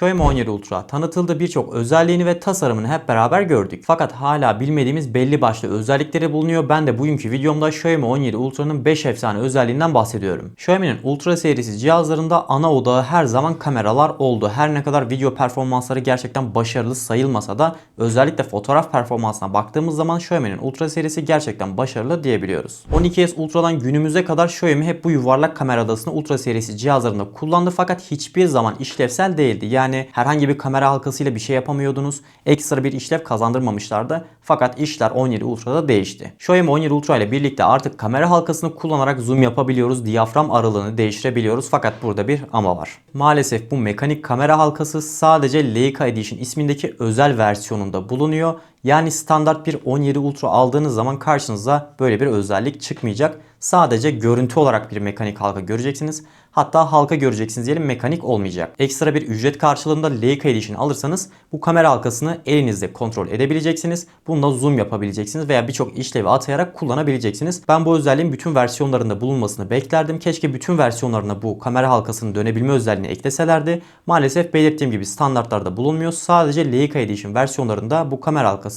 Xiaomi 17 Ultra tanıtıldı birçok özelliğini ve tasarımını hep beraber gördük. Fakat hala bilmediğimiz belli başlı özellikleri bulunuyor. Ben de bugünkü videomda Xiaomi 17 Ultra'nın 5 efsane özelliğinden bahsediyorum. Xiaomi'nin Ultra serisi cihazlarında ana odağı her zaman kameralar oldu. Her ne kadar video performansları gerçekten başarılı sayılmasa da özellikle fotoğraf performansına baktığımız zaman Xiaomi'nin Ultra serisi gerçekten başarılı diyebiliyoruz. 12S Ultra'dan günümüze kadar Xiaomi hep bu yuvarlak kamera adasını Ultra serisi cihazlarında kullandı fakat hiçbir zaman işlevsel değildi. Yani herhangi bir kamera halkasıyla bir şey yapamıyordunuz. Ekstra bir işlev kazandırmamışlardı. Fakat işler 17 Ultra'da değişti. Xiaomi 17 Ultra ile birlikte artık kamera halkasını kullanarak zoom yapabiliyoruz. Diyafram aralığını değiştirebiliyoruz. Fakat burada bir ama var. Maalesef bu mekanik kamera halkası sadece Leica Edition ismindeki özel versiyonunda bulunuyor. Yani standart bir 17 Ultra aldığınız zaman karşınıza böyle bir özellik çıkmayacak. Sadece görüntü olarak bir mekanik halka göreceksiniz. Hatta halka göreceksiniz diyelim mekanik olmayacak. Ekstra bir ücret karşılığında Leica Edition alırsanız bu kamera halkasını elinizde kontrol edebileceksiniz. Bununla zoom yapabileceksiniz veya birçok işlevi atayarak kullanabileceksiniz. Ben bu özelliğin bütün versiyonlarında bulunmasını beklerdim. Keşke bütün versiyonlarına bu kamera halkasının dönebilme özelliğini ekleselerdi. Maalesef belirttiğim gibi standartlarda bulunmuyor. Sadece Leica Edition versiyonlarında bu kamera halkası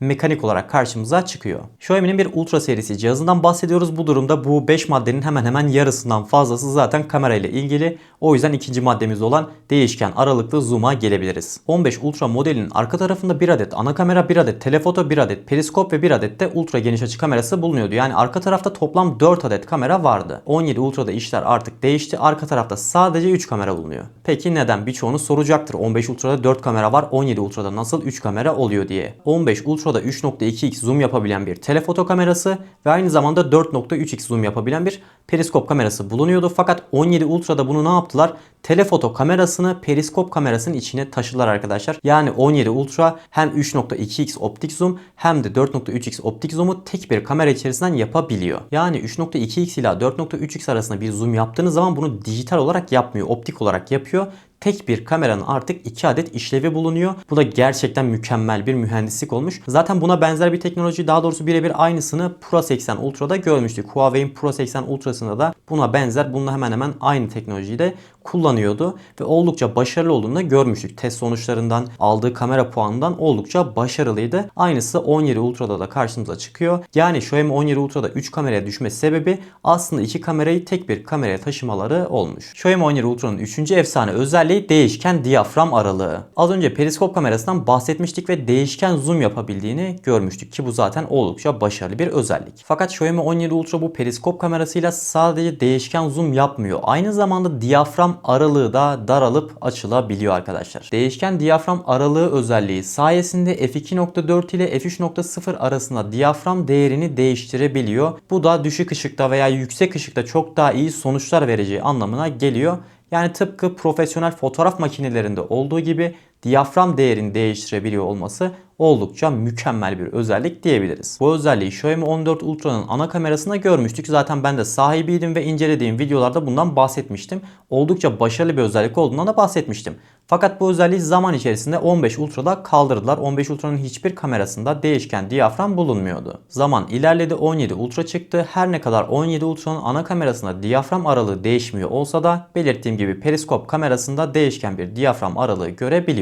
mekanik olarak karşımıza çıkıyor. Xiaomi'nin bir Ultra serisi cihazından bahsediyoruz. Bu durumda bu 5 maddenin hemen hemen yarısından fazlası zaten kamera ile ilgili. O yüzden ikinci maddemiz olan değişken aralıklı zoom'a gelebiliriz. 15 Ultra modelinin arka tarafında bir adet ana kamera, bir adet telefoto, bir adet periskop ve bir adet de ultra geniş açı kamerası bulunuyordu. Yani arka tarafta toplam 4 adet kamera vardı. 17 Ultra'da işler artık değişti. Arka tarafta sadece 3 kamera bulunuyor. Peki neden? Birçoğunu soracaktır. 15 Ultra'da 4 kamera var. 17 Ultra'da nasıl 3 kamera oluyor diye. 15 Ultra'da 3.2x zoom yapabilen bir telefoto kamerası ve aynı zamanda 4.3x zoom yapabilen bir periskop kamerası bulunuyordu. Fakat 17 Ultra'da bunu ne yaptılar? Telefoto kamerasını periskop kamerasının içine taşıdılar arkadaşlar. Yani 17 Ultra hem 3.2x optik zoom hem de 4.3x optik zoom'u tek bir kamera içerisinden yapabiliyor. Yani 3.2x ile 4.3x arasında bir zoom yaptığınız zaman bunu dijital olarak yapmıyor, optik olarak yapıyor tek bir kameranın artık 2 adet işlevi bulunuyor. Bu da gerçekten mükemmel bir mühendislik olmuş. Zaten buna benzer bir teknoloji daha doğrusu birebir aynısını Pro 80 Ultra'da görmüştük. Huawei'in Pro 80 Ultra'sında da buna benzer bununla hemen hemen aynı teknolojiyi de kullanıyordu ve oldukça başarılı olduğunu da görmüştük. Test sonuçlarından aldığı kamera puanından oldukça başarılıydı. Aynısı 17 Ultra'da da karşımıza çıkıyor. Yani Xiaomi 17 Ultra'da 3 kameraya düşme sebebi aslında 2 kamerayı tek bir kameraya taşımaları olmuş. Xiaomi 17 Ultra'nın 3. efsane özelliği değişken diyafram aralığı. Az önce periskop kamerasından bahsetmiştik ve değişken zoom yapabildiğini görmüştük ki bu zaten oldukça başarılı bir özellik. Fakat Xiaomi 17 Ultra bu periskop kamerasıyla sadece değişken zoom yapmıyor. Aynı zamanda diyafram aralığı da daralıp açılabiliyor arkadaşlar. Değişken diyafram aralığı özelliği sayesinde f2.4 ile f3.0 arasında diyafram değerini değiştirebiliyor. Bu da düşük ışıkta veya yüksek ışıkta çok daha iyi sonuçlar vereceği anlamına geliyor. Yani tıpkı profesyonel fotoğraf makinelerinde olduğu gibi diyafram değerini değiştirebiliyor olması oldukça mükemmel bir özellik diyebiliriz. Bu özelliği Xiaomi 14 Ultra'nın ana kamerasında görmüştük. Zaten ben de sahibiydim ve incelediğim videolarda bundan bahsetmiştim. Oldukça başarılı bir özellik olduğundan da bahsetmiştim. Fakat bu özelliği zaman içerisinde 15 Ultra'da kaldırdılar. 15 Ultra'nın hiçbir kamerasında değişken diyafram bulunmuyordu. Zaman ilerledi 17 Ultra çıktı. Her ne kadar 17 Ultra'nın ana kamerasında diyafram aralığı değişmiyor olsa da belirttiğim gibi periskop kamerasında değişken bir diyafram aralığı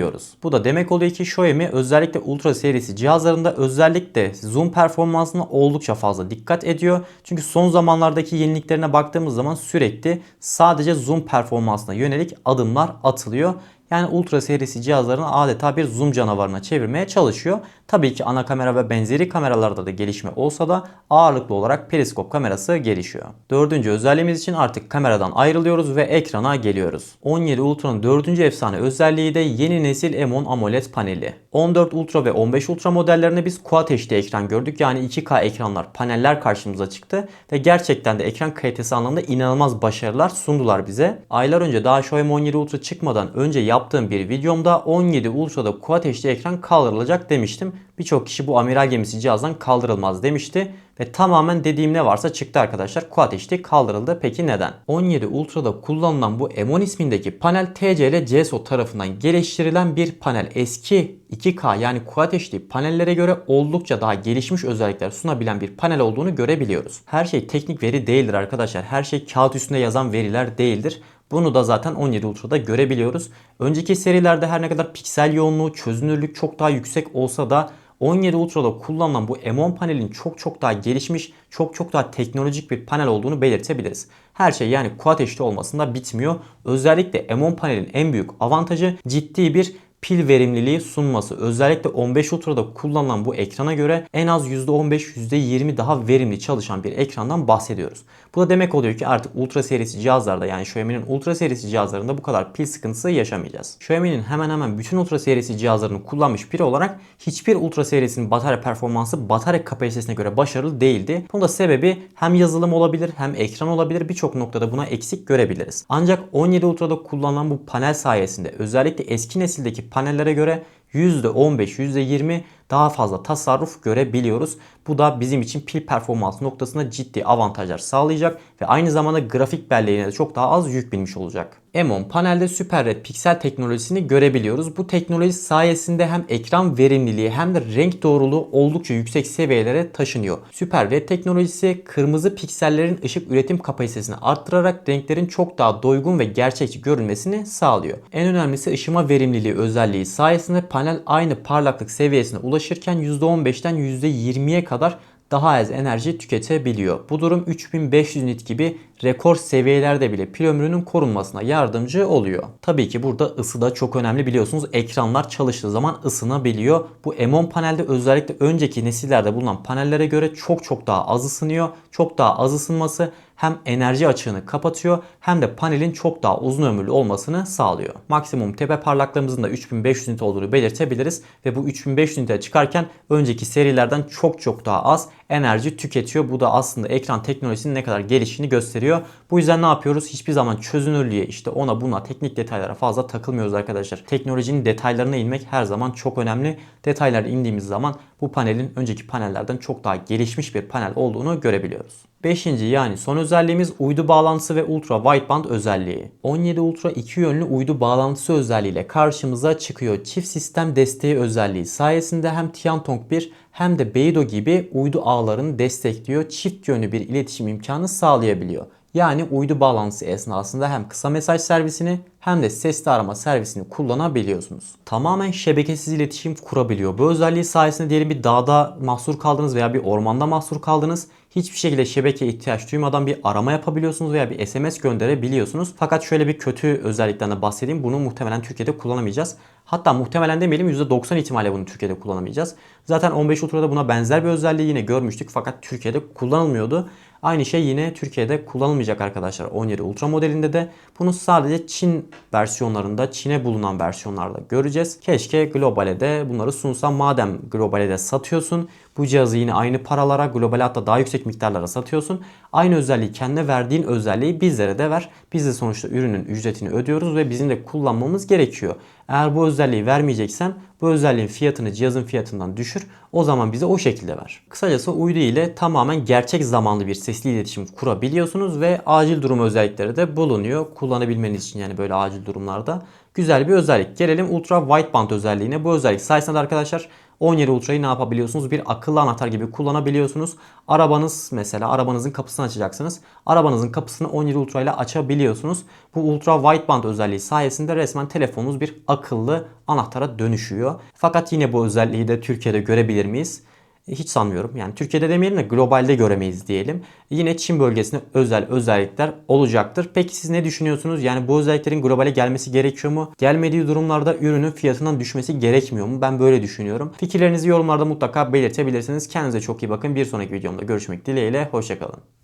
görebiliyoruz. Bu da demek oluyor ki Xiaomi özellikle Ultra serisi cihazlarında özellikle zoom performansına oldukça fazla dikkat ediyor. Çünkü son zamanlardaki yeniliklerine baktığımız zaman sürekli sadece zoom performansına yönelik adımlar atılıyor. Yani Ultra serisi cihazlarını adeta bir zoom canavarına çevirmeye çalışıyor. Tabii ki ana kamera ve benzeri kameralarda da gelişme olsa da ağırlıklı olarak periskop kamerası gelişiyor. Dördüncü özelliğimiz için artık kameradan ayrılıyoruz ve ekrana geliyoruz. 17 Ultra'nın dördüncü efsane özelliği de yeni nesil M10 AMOLED paneli. 14 Ultra ve 15 Ultra modellerinde biz Quad HD ekran gördük. Yani 2K ekranlar, paneller karşımıza çıktı ve gerçekten de ekran kalitesi anlamında inanılmaz başarılar sundular bize. Aylar önce daha Xiaomi 17 Ultra çıkmadan önce yaptığım bir videomda 17 Ultra'da HD ekran kaldırılacak demiştim. Birçok kişi bu amiral gemisi cihazdan kaldırılmaz demişti. Ve tamamen dediğim ne varsa çıktı arkadaşlar. HD kaldırıldı. Peki neden? 17 Ultra'da kullanılan bu M10 ismindeki panel TCL CSO tarafından geliştirilen bir panel. Eski 2K yani HD panellere göre oldukça daha gelişmiş özellikler sunabilen bir panel olduğunu görebiliyoruz. Her şey teknik veri değildir arkadaşlar. Her şey kağıt üstünde yazan veriler değildir. Bunu da zaten 17 Ultra'da görebiliyoruz. Önceki serilerde her ne kadar piksel yoğunluğu, çözünürlük çok daha yüksek olsa da 17 Ultra'da kullanılan bu M10 panelin çok çok daha gelişmiş, çok çok daha teknolojik bir panel olduğunu belirtebiliriz. Her şey yani Quad HD olmasında bitmiyor. Özellikle M10 panelin en büyük avantajı ciddi bir pil verimliliği sunması. Özellikle 15 Ultra'da kullanılan bu ekrana göre en az %15 %20 daha verimli çalışan bir ekrandan bahsediyoruz. Bu da demek oluyor ki artık Ultra serisi cihazlarda yani Xiaomi'nin Ultra serisi cihazlarında bu kadar pil sıkıntısı yaşamayacağız. Xiaomi'nin hemen hemen bütün Ultra serisi cihazlarını kullanmış biri olarak hiçbir Ultra serisinin batarya performansı batarya kapasitesine göre başarılı değildi. Bunun da sebebi hem yazılım olabilir hem ekran olabilir birçok noktada buna eksik görebiliriz. Ancak 17 Ultra'da kullanılan bu panel sayesinde özellikle eski nesildeki panellere göre %15, %20 daha fazla tasarruf görebiliyoruz. Bu da bizim için pil performans noktasında ciddi avantajlar sağlayacak ve aynı zamanda grafik belleğine de çok daha az yük binmiş olacak. M10 panelde Super Red piksel teknolojisini görebiliyoruz. Bu teknoloji sayesinde hem ekran verimliliği hem de renk doğruluğu oldukça yüksek seviyelere taşınıyor. Super Red teknolojisi kırmızı piksellerin ışık üretim kapasitesini arttırarak renklerin çok daha doygun ve gerçekçi görünmesini sağlıyor. En önemlisi ışıma verimliliği özelliği sayesinde panel aynı parlaklık seviyesine ulaşırken %15'ten %20'ye kadar daha az enerji tüketebiliyor. Bu durum 3500 nit gibi rekor seviyelerde bile pil ömrünün korunmasına yardımcı oluyor. Tabii ki burada ısı da çok önemli biliyorsunuz. Ekranlar çalıştığı zaman ısınabiliyor. Bu M10 panelde özellikle önceki nesillerde bulunan panellere göre çok çok daha az ısınıyor. Çok daha az ısınması hem enerji açığını kapatıyor hem de panelin çok daha uzun ömürlü olmasını sağlıyor. Maksimum tepe parlaklığımızın da 3500 nit olduğunu belirtebiliriz ve bu 3500 nite çıkarken önceki serilerden çok çok daha az enerji tüketiyor. Bu da aslında ekran teknolojisinin ne kadar geliştiğini gösteriyor. Bu yüzden ne yapıyoruz? Hiçbir zaman çözünürlüğe işte ona buna teknik detaylara fazla takılmıyoruz arkadaşlar. Teknolojinin detaylarına inmek her zaman çok önemli. Detaylara indiğimiz zaman bu panelin önceki panellerden çok daha gelişmiş bir panel olduğunu görebiliyoruz. Beşinci yani son özelliğimiz uydu bağlantısı ve ultra wideband özelliği. 17 Ultra iki yönlü uydu bağlantısı özelliğiyle karşımıza çıkıyor. Çift sistem desteği özelliği sayesinde hem Tiantong 1 hem de Beidou gibi uydu ağlarını destekliyor. Çift yönlü bir iletişim imkanı sağlayabiliyor. Yani uydu bağlantısı esnasında hem kısa mesaj servisini hem de sesli arama servisini kullanabiliyorsunuz. Tamamen şebekesiz iletişim kurabiliyor. Bu özelliği sayesinde diyelim bir dağda mahsur kaldınız veya bir ormanda mahsur kaldınız. Hiçbir şekilde şebeke ihtiyaç duymadan bir arama yapabiliyorsunuz veya bir SMS gönderebiliyorsunuz. Fakat şöyle bir kötü özellikten de bahsedeyim. Bunu muhtemelen Türkiye'de kullanamayacağız. Hatta muhtemelen demeyelim %90 ihtimalle bunu Türkiye'de kullanamayacağız. Zaten 15 Ultra'da buna benzer bir özelliği yine görmüştük fakat Türkiye'de kullanılmıyordu. Aynı şey yine Türkiye'de kullanılmayacak arkadaşlar 17 Ultra modelinde de. Bunu sadece Çin versiyonlarında, Çin'e bulunan versiyonlarda göreceğiz. Keşke globale de bunları sunsam. Madem globale de satıyorsun, bu cihazı yine aynı paralara, globale hatta daha yüksek miktarlara satıyorsun. Aynı özelliği kendine verdiğin özelliği bizlere de ver. Biz de sonuçta ürünün ücretini ödüyoruz ve bizim de kullanmamız gerekiyor. Eğer bu özelliği vermeyeceksen bu özelliğin fiyatını cihazın fiyatından düşür. O zaman bize o şekilde ver. Kısacası uydu ile tamamen gerçek zamanlı bir sesli iletişim kurabiliyorsunuz ve acil durum özellikleri de bulunuyor. Kullanabilmeniz için yani böyle acil durumlarda. Güzel bir özellik. Gelelim Ultra Wideband özelliğine. Bu özellik sayesinde arkadaşlar 17 Ultra'yı ne yapabiliyorsunuz? Bir akıllı anahtar gibi kullanabiliyorsunuz. Arabanız mesela arabanızın kapısını açacaksınız. Arabanızın kapısını 17 Ultra ile açabiliyorsunuz. Bu Ultra Wideband özelliği sayesinde resmen telefonunuz bir akıllı anahtara dönüşüyor. Fakat yine bu özelliği de Türkiye'de görebilir miyiz? Hiç sanmıyorum. Yani Türkiye'de demeyelim de globalde göremeyiz diyelim. Yine Çin bölgesinde özel özellikler olacaktır. Peki siz ne düşünüyorsunuz? Yani bu özelliklerin globale gelmesi gerekiyor mu? Gelmediği durumlarda ürünün fiyatından düşmesi gerekmiyor mu? Ben böyle düşünüyorum. Fikirlerinizi yorumlarda mutlaka belirtebilirsiniz. Kendinize çok iyi bakın. Bir sonraki videomda görüşmek dileğiyle. Hoşçakalın.